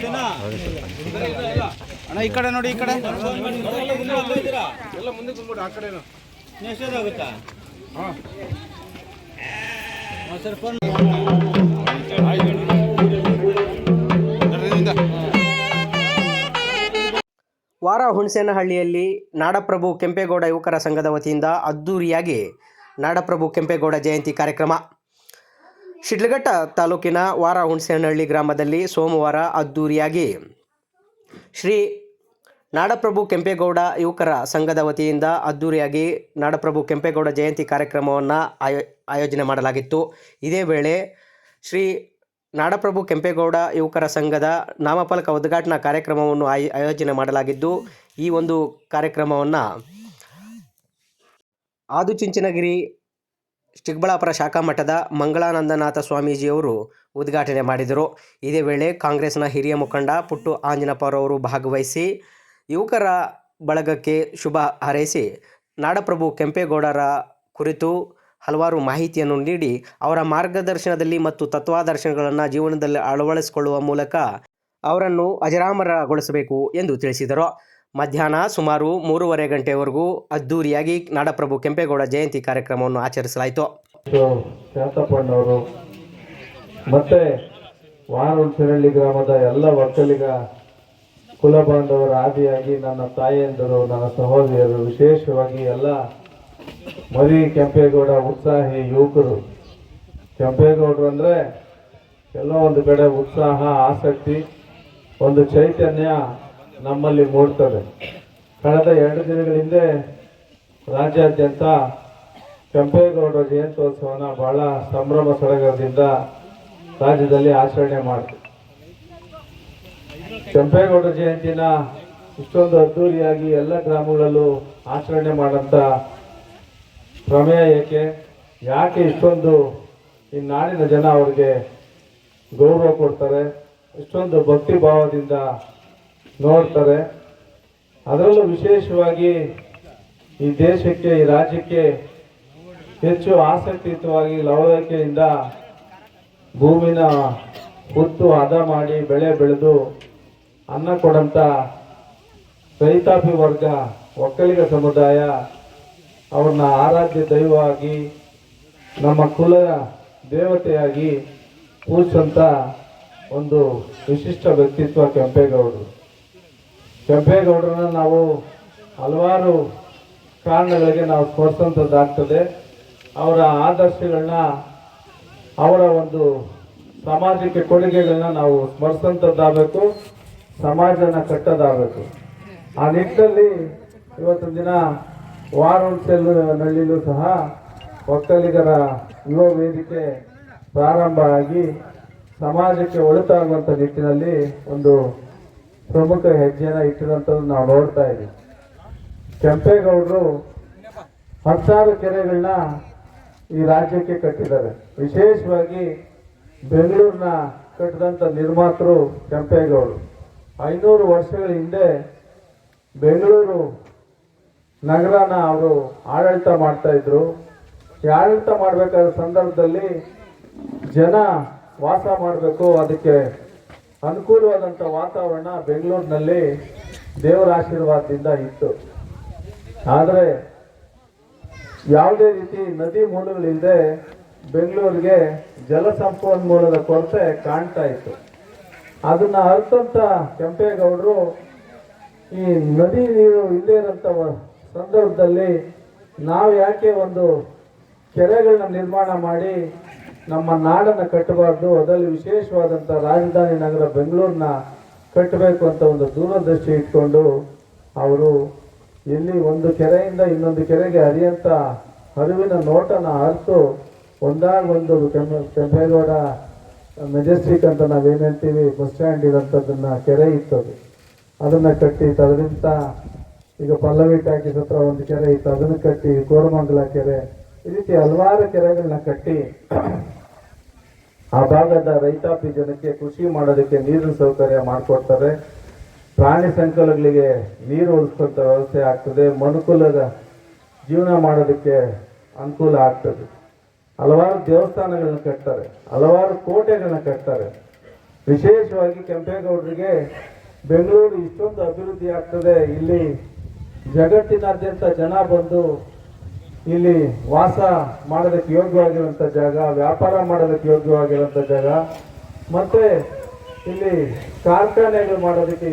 என்ன ಅಣ್ಣ ಈ ಕಡೆ ನೋಡಿ ಈ ಕಡೆ. ಎಲ್ಲ ಮುಂದೆ ಕುಂದ್ಬಿಡು ಆ ಕಡೆನು ಎಷ್ಟೊತ್ತಾಗುತ್ತಾ ಸರ್ ಫೋನ್ ವಾರ ಹುಣಸೇನಹಳ್ಳಿಯಲ್ಲಿ ನಾಡಪ್ರಭು ಕೆಂಪೇಗೌಡ ಯುವಕರ ಸಂಘದ ವತಿಯಿಂದ ಅದ್ದೂರಿಯಾಗಿ ನಾಡಪ್ರಭು ಕೆಂಪೇಗೌಡ ಜಯಂತಿ ಕಾರ್ಯಕ್ರಮ. ಶಿಡ್ಲಘಟ್ಟ ತಾಲೂಕಿನ ವಾರ ಹುಣಸೇನಹಳ್ಳಿ ಗ್ರಾಮದಲ್ಲಿ ಸೋಮವಾರ ಅದ್ದೂರಿಯಾಗಿ ಶ್ರೀ ನಾಡಪ್ರಭು ಕೆಂಪೇಗೌಡ ಯುವಕರ ಸಂಘದ ವತಿಯಿಂದ ಅದ್ದೂರಿಯಾಗಿ ನಾಡಪ್ರಭು ಕೆಂಪೇಗೌಡ ಜಯಂತಿ ಕಾರ್ಯಕ್ರಮವನ್ನು ಆಯೋ, ಆಯೋಜನೆ ಮಾಡಲಾಗಿತ್ತು. ಇದೇ ವೇಳೆ ಶ್ರೀ ನಾಡಪ್ರಭು ಕೆಂಪೇಗೌಡ ಯುವಕರ ಸಂಘದ ನಾಮಫಲಕ ಉದ್ಘಾಟನಾ ಕಾರ್ಯಕ್ರಮವನ್ನು ಆಯ್, ಆಯೋಜನೆ ಮಾಡಲಾಗಿದ್ದು, ಈ ಒಂದು ಕಾರ್ಯಕ್ರಮವನ್ನು ಆದುಚುಂಚನಗಿರಿ ಚಿಕ್ಕಬಳ್ಳಾಪುರ ಶಾಖಾ ಮಠದ ಮಂಗಳಾನಂದನಾಥ ಸ್ವಾಮೀಜಿಯವರು ಉದ್ಘಾಟನೆ ಮಾಡಿದರು. ಇದೇ ವೇಳೆ ಕಾಂಗ್ರೆಸ್ನ ಹಿರಿಯ ಮುಖಂಡ ಪುಟ್ಟು ಆಂಜನಪ್ಪರವರು ಭಾಗವಹಿಸಿ ಯುವಕರ ಬಳಗಕ್ಕೆ ಶುಭ ಹಾರೈಸಿ ನಾಡಪ್ರಭು ಕೆಂಪೇಗೌಡರ ಕುರಿತು ಹಲವಾರು ಮಾಹಿತಿಯನ್ನು ನೀಡಿ ಅವರ ಮಾರ್ಗದರ್ಶನದಲ್ಲಿ ಮತ್ತು ತತ್ವಾದರ್ಶನಗಳನ್ನು ಜೀವನದಲ್ಲಿ ಅಳವಡಿಸಿಕೊಳ್ಳುವ ಮೂಲಕ ಅವರನ್ನು ಅಜರಾಮರಗೊಳಿಸಬೇಕು ಎಂದು ತಿಳಿಸಿದರು. ಮಧ್ಯಾಹ್ನ ಸುಮಾರು ಮೂರುವರೆ ಗಂಟೆವರೆಗೂ ಅದ್ದೂರಿಯಾಗಿ ನಾಡಪ್ರಭು ಕೆಂಪೇಗೌಡ ಜಯಂತಿ ಕಾರ್ಯಕ್ರಮವನ್ನು ಆಚರಿಸಲಾಯಿತು. ಮತ್ತೆ ವಾರುಣ್ ಗ್ರಾಮದ ಎಲ್ಲ ಒಕ್ಕಲಿಗ ಕುಲ ಬಾಂಧವರ ಆದಿಯಾಗಿ ನನ್ನ ತಾಯಿಯಂದರು, ನನ್ನ ಸಹೋದರಿಯರು, ವಿಶೇಷವಾಗಿ ಎಲ್ಲ ಮರಿ ಕೆಂಪೇಗೌಡ ಉತ್ಸಾಹಿ ಯುವಕರು. ಕೆಂಪೇಗೌಡರು ಅಂದರೆ ಎಲ್ಲೋ ಒಂದು ಕಡೆ ಉತ್ಸಾಹ, ಆಸಕ್ತಿ, ಒಂದು ಚೈತನ್ಯ ನಮ್ಮಲ್ಲಿ ಮೂಡ್ತದೆ. ಕಳೆದ ಎರಡು ದಿನಗಳ ಹಿಂದೆ ರಾಜ್ಯಾದ್ಯಂತ ಕೆಂಪೇಗೌಡರ ಜಯಂತ್ಯೋತ್ಸವನ ಬಹಳ ಸಂಭ್ರಮ ಸಡಗರದಿಂದ ರಾಜ್ಯದಲ್ಲಿ ಆಚರಣೆ ಮಾಡ್ತೀವಿ. ಕೆಂಪೇಗೌಡರ ಜಯಂತಿನ ಇಷ್ಟೊಂದು ಅದ್ದೂರಿಯಾಗಿ ಎಲ್ಲ ಗ್ರಾಮಗಳಲ್ಲೂ ಆಚರಣೆ ಮಾಡಂತ ಪ್ರಮೇಯ ಏಕೆ? ಯಾಕೆ ಇಷ್ಟೊಂದು ಈ ನಾಡಿನ ಜನ ಅವ್ರಿಗೆ ಗೌರವ ಕೊಡ್ತಾರೆ? ಇಷ್ಟೊಂದು ಭಕ್ತಿ ಭಾವದಿಂದ ನೋಡ್ತಾರೆ? ಅದರಲ್ಲೂ ವಿಶೇಷವಾಗಿ ಈ ದೇಶಕ್ಕೆ, ಈ ರಾಜ್ಯಕ್ಕೆ ಹೆಚ್ಚು ಆಸಕ್ತಿಯುತವಾಗಿ ಲವಲವಿಕೆಯಿಂದ ಭೂಮಿನ ಹುತ್ತು ಹದ ಮಾಡಿ ಬೆಳೆ ಬೆಳೆದು ಅನ್ನ ಕೊಡಂತ ರೈತಾಪಿ ವರ್ಗ ಒಕ್ಕಲಿಗ ಸಮುದಾಯ ಅವ್ರನ್ನ ಆರಾಧ್ಯ ದೈವವಾಗಿ, ನಮ್ಮ ಕುಲ ದೇವತೆಯಾಗಿ ಪೂಜಿಸಂತ ಒಂದು ವಿಶಿಷ್ಟ ವ್ಯಕ್ತಿತ್ವ ಕೆಂಪೇಗೌಡರು. ಕೆಂಪೇಗೌಡರನ್ನ ನಾವು ಹಲವಾರು ಕಾರಣಗಳಿಗೆ ನಾವು ಸ್ಮರಿಸಂಥದ್ದಾಗ್ತದೆ ಅವರ ಆದರ್ಶಗಳನ್ನ, ಅವರ ಒಂದು ಸಾಮಾಜಿಕ ಕೊಡುಗೆಗಳನ್ನ ನಾವು ಸ್ಮರಿಸಂಥದ್ದಾಗಬೇಕು ಸಮಾಜನ ಕಟ್ಟೋದಾಗಬೇಕು. ಆ ನಿಟ್ಟಿನಲ್ಲಿ ಇವತ್ತು ದಿನ ವಾರೋತ್ಸವನಲ್ಲಿಯೂ ಸಹ ಒಕ್ಕಲಿಗರ ಯುವ ವೇದಿಕೆ ಪ್ರಾರಂಭ ಆಗಿ ಸಮಾಜಕ್ಕೆ ಒಳಿತಾಗುವಂಥ ನಿಟ್ಟಿನಲ್ಲಿ ಒಂದು ಪ್ರಮುಖ ಹೆಜ್ಜೆನ ಇಟ್ಟಿರೋಂಥದ್ದು ನಾವು ನೋಡ್ತಾ ಇದ್ದೀವಿ. ಕೆಂಪೇಗೌಡರು ಹತ್ತಾರು ಕೆರೆಗಳನ್ನ ಈ ರಾಜ್ಯಕ್ಕೆ ಕಟ್ಟಿದ್ದಾರೆ. ವಿಶೇಷವಾಗಿ ಬೆಂಗಳೂರಿನ ಕಟ್ಟಿದಂಥ ನಿರ್ಮಾತೃ ಕೆಂಪೇಗೌಡರು. ಐನೂರು ವರ್ಷಗಳ ಹಿಂದೆ ಬೆಂಗಳೂರು ನಗರನ ಅವರು ಆಡಳಿತ ಮಾಡ್ತಾ ಆಡಳಿತ ಮಾಡಬೇಕಾದ ಸಂದರ್ಭದಲ್ಲಿ ಜನ ವಾಸ ಮಾಡಬೇಕು. ಅದಕ್ಕೆ ಅನುಕೂಲವಾದಂಥ ವಾತಾವರಣ ಬೆಂಗಳೂರಿನಲ್ಲಿ ದೇವರ ಆಶೀರ್ವಾದದಿಂದ ಇತ್ತು. ಆದರೆ ಯಾವುದೇ ರೀತಿ ನದಿ ಮೂಲಗಳಿಲ್ಲದೆ ಬೆಂಗಳೂರಿಗೆ ಜಲ ಸಂಪನ್ಮೂಲದ ಕೊರತೆ ಕಾಣ್ತಾ ಇತ್ತು. ಅದನ್ನ ಅರ್ಥಂತ ಕೆಂಪೇಗೌಡರು ಈ ನದಿ ನೀರು ಇಲ್ಲದೆ ಇರೋಂಥ ಸಂದರ್ಭದಲ್ಲಿ ನಾವು ಯಾಕೆ ಒಂದು ಕೆರೆಗಳನ್ನ ನಿರ್ಮಾಣ ಮಾಡಿ ನಮ್ಮ ನಾಡನ್ನು ಕಟ್ಟಬಾರ್ದು, ಅದರಲ್ಲಿ ವಿಶೇಷವಾದಂಥ ರಾಜಧಾನಿ ನಗರ ಬೆಂಗಳೂರನ್ನ ಕಟ್ಟಬೇಕು ಅಂತ ಒಂದು ದೂರದೃಷ್ಟಿ ಇಟ್ಕೊಂಡು ಅವರು ಇಲ್ಲಿ ಒಂದು ಕೆರೆಯಿಂದ ಇನ್ನೊಂದು ಕೆರೆಗೆ ಹರಿಯಂತ ಹರಿವಿನ ನೋಟನ ಅರ್ತು ಒಂದಾಗ ಒಂದು ಕೆಂಪೆ ಕೆಂಪೇಗೌಡ ಮೆಜೆಸ್ಟಿಕ್ ಅಂತ ನಾವೇನು ಹೇಳ್ತೀವಿ ಬಸ್ ಸ್ಟ್ಯಾಂಡ್ ಇರೋಂಥದ್ದನ್ನ ಕೆರೆ ಇತ್ತು ಅದು ಅದನ್ನು ಕಟ್ಟಿ ಅದರಿಂದ ಈಗ ಪಲ್ಲವಿ ಟಾಕೀಸ್ ಹತ್ರ ಒಂದು ಕೆರೆ ಇತ್ತು. ಅದನ್ನು ಕಟ್ಟಿ ಕೋರಮಂಗಲ ಕೆರೆ, ಈ ರೀತಿ ಹಲವಾರು ಕೆರೆಗಳನ್ನ ಕಟ್ಟಿ ಆ ಭಾಗದ ರೈತಾಪಿ ಜನಕ್ಕೆ ಕೃಷಿ ಮಾಡೋದಕ್ಕೆ ನೀರಿನ ಸೌಕರ್ಯ ಮಾಡಿಕೊಡ್ತಾರೆ. ಪ್ರಾಣಿ ಸಂಕಲಗಳಿಗೆ ನೀರು ಉಳಿಸ್ಕೊಂತ ವ್ಯವಸ್ಥೆ ಆಗ್ತದೆ. ಮನುಕುಲದ ಜೀವನ ಮಾಡೋದಕ್ಕೆ ಅನುಕೂಲ ಆಗ್ತದೆ. ಹಲವಾರು ದೇವಸ್ಥಾನಗಳನ್ನು ಕಟ್ತಾರೆ, ಹಲವಾರು ಕೋಟೆಗಳನ್ನ ಕಟ್ತಾರೆ. ವಿಶೇಷವಾಗಿ ಕೆಂಪೇಗೌಡರಿಗೆ ಬೆಂಗಳೂರು ಇಷ್ಟೊಂದು ಅಭಿವೃದ್ಧಿ ಆಗ್ತದೆ. ಇಲ್ಲಿ ಜಗತ್ತಿನಾದ್ಯಂತ ಜನ ಬಂದು ಇಲ್ಲಿ ವಾಸ ಮಾಡೋದಕ್ಕೆ ಯೋಗ್ಯವಾಗಿರುವಂಥ ಜಾಗ, ವ್ಯಾಪಾರ ಮಾಡೋದಕ್ಕೆ ಯೋಗ್ಯವಾಗಿರುವಂಥ ಜಾಗ. ಮತ್ತೆ ಇಲ್ಲಿ ಕಾರ್ಖಾನೆಗಳು ಮಾಡೋದಕ್ಕೆ